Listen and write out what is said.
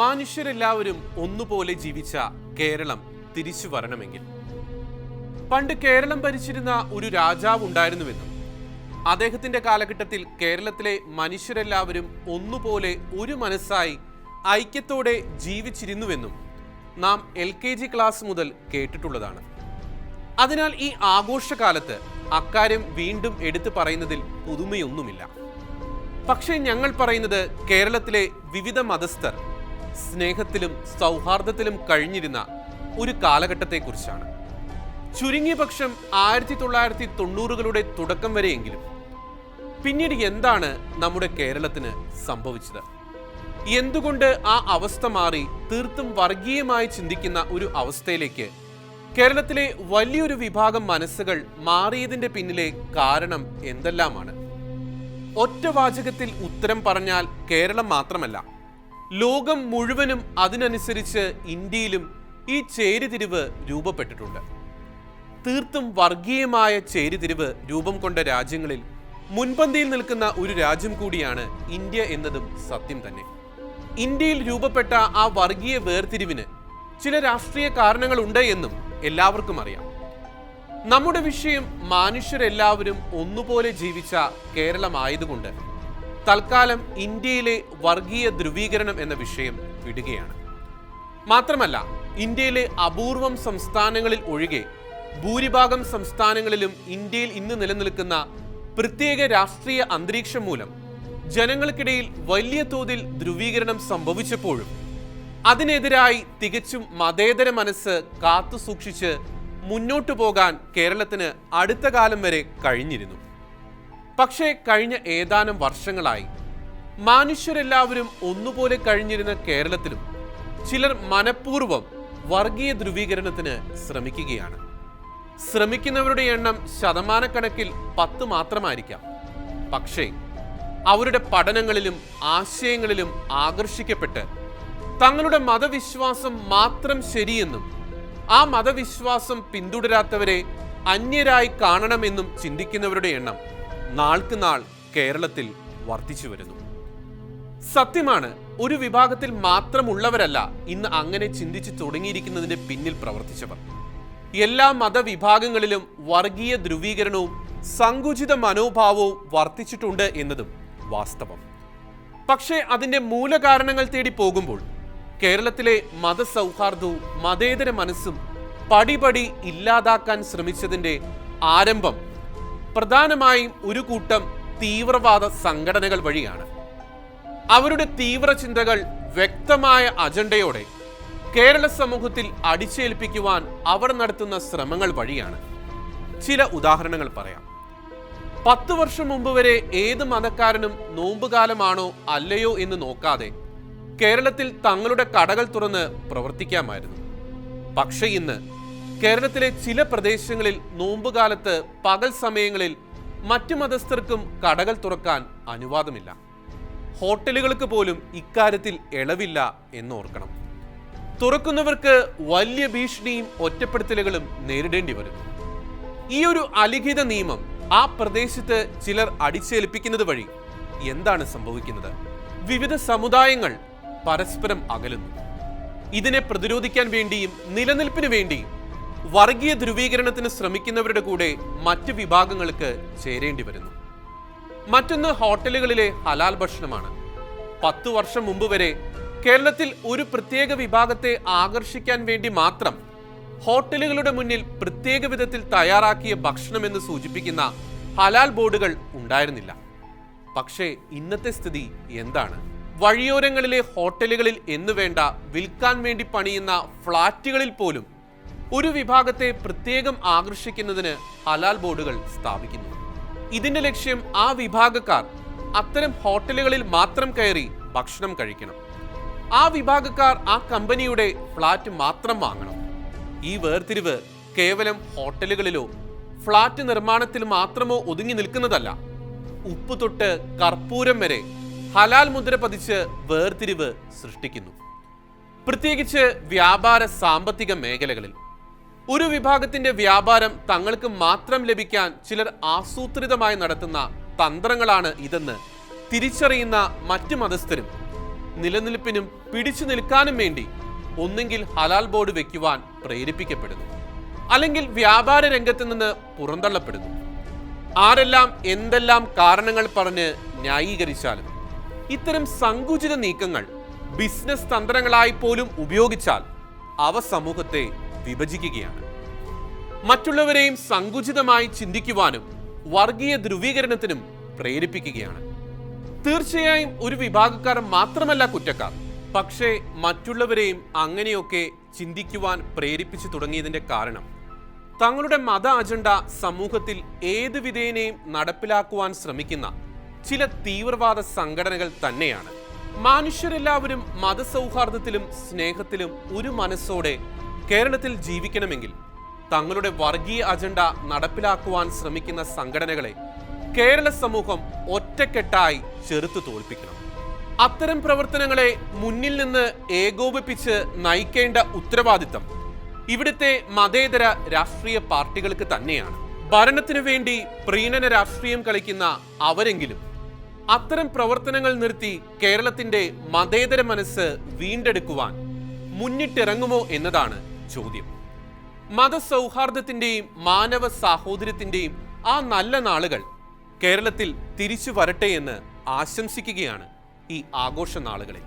മനുഷ്യരെല്ലാവരും ഒന്നുപോലെ ജീവിച്ച കേരളം തിരിച്ചു വരണമെങ്കിൽ. പണ്ട് കേരളം ഭരിച്ചിരുന്ന ഒരു രാജാവ് ഉണ്ടായിരുന്നുവെന്നും അദ്ദേഹത്തിന്റെ കാലഘട്ടത്തിൽ കേരളത്തിലെ മനുഷ്യരെല്ലാവരും ഒന്നുപോലെ ഒരു മനസ്സായി ഐക്യത്തോടെ ജീവിച്ചിരുന്നുവെന്നും നാം എൽ കെ ജി ക്ലാസ് മുതൽ കേട്ടിട്ടുള്ളതാണ്. അതിനാൽ ഈ ആഘോഷകാലത്ത് അക്കാര്യം വീണ്ടും എടുത്തു പറയുന്നതിൽ പുതുമയൊന്നുമില്ല. പക്ഷേ ഞങ്ങൾ പറയുന്നത് കേരളത്തിലെ വിവിധ മതസ്ഥർ സ്നേഹത്തിലും സൗഹാർദ്ദത്തിലും കഴിഞ്ഞിരുന്ന ഒരു കാലഘട്ടത്തെക്കുറിച്ചാണ്. ചുരുങ്ങിയ പക്ഷം ആയിരത്തി തൊള്ളായിരത്തി തൊണ്ണൂറുകളുടെ തുടക്കം വരെയെങ്കിലും പിന്നീട് എന്താണ് നമ്മുടെ കേരളത്തിന് സംഭവിച്ചത്? എന്തുകൊണ്ട് ആ അവസ്ഥ മാറി തീർത്തും വർഗീയമായി ചിന്തിക്കുന്ന ഒരു അവസ്ഥയിലേക്ക് കേരളത്തിലെ വലിയൊരു വിഭാഗം മനസ്സുകൾ മാറിയതിന്റെ പിന്നിലെ കാരണം എന്തെല്ലാമാണ്? ഒറ്റവാചകത്തിൽ ഉത്തരം പറഞ്ഞാൽ കേരളം മാത്രമല്ല. ലോകം മുഴുവനും അതിനനുസരിച്ച് ഇന്ത്യയിലും ഈ ചേരിതിരിവ് രൂപപ്പെട്ടിട്ടുണ്ട്. തീർത്തും വർഗീയമായ ചേരിതിരിവ് രൂപം കൊണ്ട രാജ്യങ്ങളിൽ മുൻപന്തിയിൽ നിൽക്കുന്ന ഒരു രാജ്യം കൂടിയാണ് ഇന്ത്യ എന്നതും സത്യം തന്നെ. ഇന്ത്യയിൽ രൂപപ്പെട്ട ആ വർഗീയ വേർതിരിവിന് ചില രാഷ്ട്രീയ കാരണങ്ങൾ ഉണ്ട് എന്നും എല്ലാവർക്കും അറിയാം. നമ്മുടെ വിഷയം മനുഷ്യരെല്ലാവരും ഒന്നുപോലെ ജീവിച്ച കേരളമായതുകൊണ്ട് തൽക്കാലം ഇന്ത്യയിലെ വർഗീയ ധ്രുവീകരണം എന്ന വിഷയം വിടുകയാണ്. മാത്രമല്ല ഇന്ത്യയിലെ അപൂർവം സംസ്ഥാനങ്ങളിൽ ഒഴികെ ഭൂരിഭാഗം സംസ്ഥാനങ്ങളിലും ഇന്ത്യയിൽ ഇന്ന് നിലനിൽക്കുന്ന പ്രത്യേക രാഷ്ട്രീയ അന്തരീക്ഷം മൂലം ജനങ്ങൾക്കിടയിൽ വലിയ തോതിൽ ധ്രുവീകരണം സംഭവിച്ചപ്പോഴും അതിനെതിരായി തികച്ചും മതേതര മനസ്സ് കാത്തു സൂക്ഷിച്ച് മുന്നോട്ടു പോകാൻ കേരളത്തിന് അടുത്ത കാലം വരെ കഴിഞ്ഞിരുന്നു. പക്ഷേ കഴിഞ്ഞ ഏതാനും വർഷങ്ങളായി മനുഷ്യരെല്ലാവരും ഒന്നുപോലെ കഴിഞ്ഞിരുന്ന കേരളത്തിലും ചിലർ മനഃപൂർവം വർഗീയ ധ്രുവീകരണത്തിന് ശ്രമിക്കുകയാണ്. ശ്രമിക്കുന്നവരുടെ എണ്ണം ശതമാനക്കണക്കിൽ പത്ത് മാത്രമായിരിക്കാം. പക്ഷേ അവരുടെ പഠനങ്ങളിലും ആശയങ്ങളിലും ആകർഷിക്കപ്പെട്ട് തങ്ങളുടെ മതവിശ്വാസം മാത്രം ശരിയെന്നും ആ മതവിശ്വാസം പിന്തുടരാത്തവരെ അന്യരായി കാണണമെന്നും ചിന്തിക്കുന്നവരുടെ എണ്ണം നാൾക്ക് നാൾ കേരളത്തിൽ വർദ്ധിച്ചു വരുന്നു. സത്യമാണ് ഒരു വിഭാഗത്തിൽ മാത്രമുള്ളവരല്ല ഇന്ന് അങ്ങനെ ചിന്തിച്ചു തുടങ്ങിയിരിക്കുന്നതിന്റെ പിന്നിൽ പ്രവർത്തിച്ചവർ. എല്ലാ മതവിഭാഗങ്ങളിലും വർഗീയ ധ്രുവീകരണവും സങ്കുചിത മനോഭാവവും വർദ്ധിച്ചിട്ടുണ്ട് എന്നതും വാസ്തവം. പക്ഷേ അതിന്റെ മൂലകാരണങ്ങൾ തേടി പോകുമ്പോൾ കേരളത്തിലെ മതസൗഹാർദ്ദവും മതേതര മനസ്സും പടിപടി ഇല്ലാതാക്കാൻ ശ്രമിച്ചതിന്റെ ആരംഭം പ്രധാനമായും ഒരു കൂട്ടം തീവ്രവാദ സംഘടനകൾ വഴിയാണ്. അവരുടെ തീവ്ര ചിന്തകൾ വ്യക്തമായ അജണ്ടയോടെ കേരള സമൂഹത്തിൽ അടിച്ചേൽപ്പിക്കുവാൻ അവർ നടത്തുന്ന ശ്രമങ്ങൾ വഴിയാണ്. ചില ഉദാഹരണങ്ങൾ പറയാം. പത്ത് വർഷം മുമ്പ് വരെ ഏത് മതക്കാരനും നോമ്പുകാലമാണോ അല്ലയോ എന്ന് നോക്കാതെ കേരളത്തിൽ തങ്ങളുടെ കടകൾ തുറന്ന് പ്രവർത്തിക്കാമായിരുന്നു. പക്ഷേ ഇന്ന് കേരളത്തിലെ ചില പ്രദേശങ്ങളിൽ നോമ്പുകാലത്ത് പകൽ സമയങ്ങളിൽ മറ്റു മതസ്ഥർക്കും കടകൾ തുറക്കാൻ അനുവാദമില്ല. ഹോട്ടലുകൾക്ക് പോലും ഇക്കാര്യത്തിൽ ഇളവില്ല എന്നോർക്കണം. തുറക്കുന്നവർക്ക് വലിയ ഭീഷണിയും ഒറ്റപ്പെടുത്തലുകളും നേരിടേണ്ടി വരുന്നു ഈ ഒരു അലിഖിത നിയമം ആ പ്രദേശത്ത് ചിലർ അടിച്ചേൽപ്പിക്കുന്നത് വഴി എന്താണ് സംഭവിക്കുന്നത്? വിവിധ സമുദായങ്ങൾ പരസ്പരം അകലുന്നു. ഇതിനെ പ്രതിരോധിക്കാൻ വേണ്ടിയും നിലനിൽപ്പിന് വേണ്ടിയും വർഗീയ ധ്രുവീകരണത്തിന് ശ്രമിക്കുന്നവരുടെ കൂടെ മറ്റ് വിഭാഗങ്ങൾക്ക് ചേരേണ്ടി വരുന്നു. മറ്റൊന്ന് ഹോട്ടലുകളിലെ ഹലാൽ ഭക്ഷണമാണ്. പത്തു വർഷം മുമ്പ് വരെ കേരളത്തിൽ ഒരു പ്രത്യേക വിഭാഗത്തെ ആകർഷിക്കാൻ വേണ്ടി മാത്രം ഹോട്ടലുകളുടെ മുന്നിൽ പ്രത്യേക വിധത്തിൽ തയ്യാറാക്കിയ ഭക്ഷണമെന്ന് സൂചിപ്പിക്കുന്ന ഹലാൽ ബോർഡുകൾ ഉണ്ടായിരുന്നില്ല. പക്ഷേ ഇന്നത്തെ സ്ഥിതി എന്താണ്? വഴിയോരങ്ങളിലെ ഹോട്ടലുകളിൽ എന്നു വേണ്ട വിൽക്കാൻ വേണ്ടി പണിയുന്ന ഫ്ളാറ്റുകളിൽ പോലും ഒരു വിഭാഗത്തെ പ്രത്യേകം ആകർഷിക്കുന്നതിന് ഹലാൽ ബോർഡുകൾ സ്ഥാപിക്കുന്നു. ഇതിന്റെ ലക്ഷ്യം ആ വിഭാഗക്കാർ അത്തരം ഹോട്ടലുകളിൽ മാത്രം കയറി ഭക്ഷണം കഴിക്കണം. ആ വിഭാഗക്കാർ ആ കമ്പനിയുടെ ഫ്ളാറ്റ് മാത്രം വാങ്ങണം. ഈ വേർതിരിവ് കേവലം ഹോട്ടലുകളിലോ ഫ്ളാറ്റ് നിർമ്മാണത്തിൽ മാത്രമോ ഒതുങ്ങി നിൽക്കുന്നതല്ല. ഉപ്പ് തൊട്ട് കർപ്പൂരം വരെ ഹലാൽ മുദ്ര പതിച്ച് വേർതിരിവ് സൃഷ്ടിക്കുന്നു. പ്രത്യേകിച്ച് വ്യാപാര സാമ്പത്തിക മേഖലകളിൽ. ഒരു വിഭാഗത്തിന്റെ വ്യാപാരം തങ്ങൾക്ക് മാത്രം ലഭിക്കാൻ ചിലർ ആസൂത്രിതമായി നടത്തുന്ന തന്ത്രങ്ങളാണ് ഇതെന്ന് തിരിച്ചറിയുന്ന മറ്റ് മതസ്ഥരും നിലനിൽപ്പിനും പിടിച്ചു നിൽക്കാനും വേണ്ടി ഒന്നെങ്കിൽ ഹലാൽ ബോർഡ് വെക്കുവാൻ പ്രേരിപ്പിക്കപ്പെടുന്നു അല്ലെങ്കിൽ വ്യാപാര രംഗത്ത് നിന്ന് പുറന്തള്ളപ്പെടുന്നു. ആരെല്ലാം എന്തെല്ലാം കാരണങ്ങൾ പറഞ്ഞ് ന്യായീകരിച്ചാലും ഇത്തരം സങ്കുചിത നീക്കങ്ങൾ ബിസിനസ് തന്ത്രങ്ങളായി പോലും ഉപയോഗിച്ചാൽ അവ സമൂഹത്തെ വിഭജിക്കുകയാണ്. മറ്റുള്ളവരെയും സങ്കുചിതമായി ചിന്തിക്കുവാനും വർഗീയ ധ്രുവീകരണത്തിനും പ്രേരിപ്പിക്കുകയാണ്. തീർച്ചയായും ഒരു വിഭാഗക്കാരൻ മാത്രമല്ല കുറ്റക്കാർ. പക്ഷേ മറ്റുള്ളവരെയും അങ്ങനെയൊക്കെ ചിന്തിക്കുവാൻ പ്രേരിപ്പിച്ചു തുടങ്ങിയതിന്റെ കാരണം തങ്ങളുടെ മത അജണ്ട സമൂഹത്തിൽ ഏത് വിധേനയും നടപ്പിലാക്കുവാൻ ശ്രമിക്കുന്ന ചില തീവ്രവാദ സംഘടനകൾ തന്നെയാണ്. മനുഷ്യരെല്ലാവരും മതസൗഹാർദ്ദത്തിലും സ്നേഹത്തിലും ഒരു മനസ്സോടെ കേരളത്തിൽ ജീവിക്കണമെങ്കിൽ തങ്ങളുടെ വർഗീയ അജണ്ട നടപ്പിലാക്കുവാൻ ശ്രമിക്കുന്ന സംഘടനകളെ കേരള സമൂഹം ഒറ്റക്കെട്ടായി ചെറുത്തു തോൽപ്പിക്കണം. അത്തരം പ്രവർത്തനങ്ങളെ മുന്നിൽ നിന്ന് ഏകോപിപ്പിച്ച് നയിക്കേണ്ട ഉത്തരവാദിത്തം ഇവിടുത്തെ മതേതര രാഷ്ട്രീയ പാർട്ടികൾക്ക് തന്നെയാണ്. ഭരണത്തിനു വേണ്ടി പ്രീണന രാഷ്ട്രീയം കളിക്കുന്ന അവരെങ്കിലും അത്തരം പ്രവർത്തനങ്ങൾ നിർത്തി കേരളത്തിന്റെ മതേതര മനസ്സ് വീണ്ടെടുക്കുവാൻ മുന്നിട്ടിറങ്ങുമോ എന്നതാണ് ചോദ്യം. മതസൗഹാർദ്ദത്തിന്റെയും മാനവ സാഹോദര്യത്തിന്റെയും ആ നല്ല നാളുകൾ കേരളത്തിൽ തിരിച്ചു വരട്ടെ എന്ന് ആശംസിക്കുകയാണ് ഈ ആഘോഷ നാളുകളിൽ